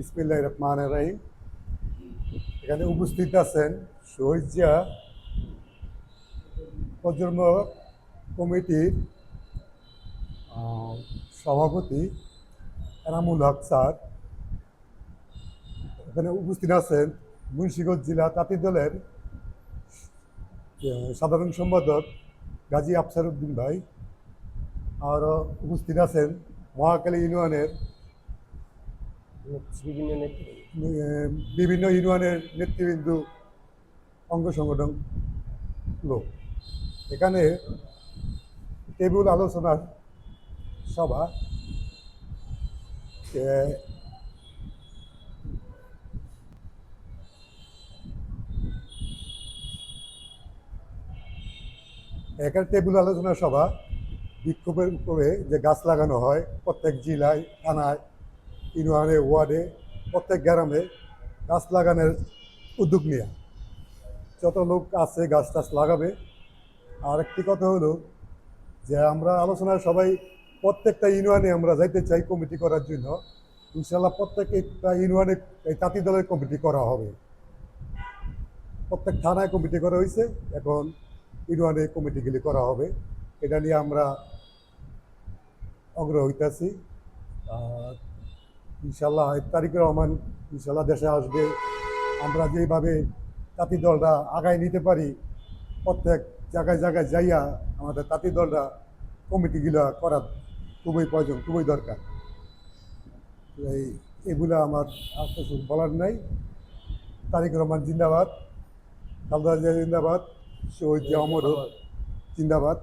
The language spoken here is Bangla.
ইসমিল্লাহ রহমান রাহিম। এখানে উপস্থিত আছেন শহীদ প্রজন্ম কমিটির সভাপতি এনামুল হক স্যার। এখানে উপস্থিত আছেন মুন্সিগঞ্জ জেলা তাঁতি দলের সাধারণ সম্পাদক গাজী আফসার উদ্দিন ভাই। আরও উপস্থিত আছেন মহাকালী ইউনিয়নের বিভিন্ন ইউনিয়নের নেতৃবৃন্দ অঙ্গ সংগঠন লোক। এখানে টেবিল আলোচনার সভা এ, এখানে টেবিল আলোচনা সভা বিক্ষোভের উপরে যে গাছ লাগানো হয় প্রত্যেক জেলায় থানায় ইউনিয়নে ওয়ার্ডে প্রত্যেক গ্রামে গাছ লাগানোর উদ্যোগ নেওয়া যত লোক আছে গাছ টাছ লাগাবে। আর একটি কথা হলো যে আমরা আলোচনায় সবাই প্রত্যেকটা ইউনিয়নে আমরা যাইতে চাই কমিটি করার জন্য। ইনশাল্লাহ প্রত্যেকটা ইউনিয়নে এই তাঁতি দলের কমিটি করা হবে। প্রত্যেক থানায় কমিটি করা হয়েছে, এখন ইউনিয়নে কমিটিগুলি করা হবে। এটা নিয়ে আমরা অগ্রহ হইতেছি। ইনশাল্লাহ তারিখে রহমান ইনশাল্লাহ দেশে আসবে। আমরা যেভাবে তাঁতি দলটা আগায় নিতে পারি, প্রত্যেক জায়গায় জায়গায় যাইয়া আমাদের তাঁতি দলরা কমিটিগুলো করা খুবই প্রয়োজন, খুবই দরকার। এই, এগুলো আমার আর কিছু বলার নাই। তারিক রহমান জিন্দাবাদ, খালদা জিয়া জিন্দাবাদ, শহীদ জিয়া অমর জিন্দাবাদ।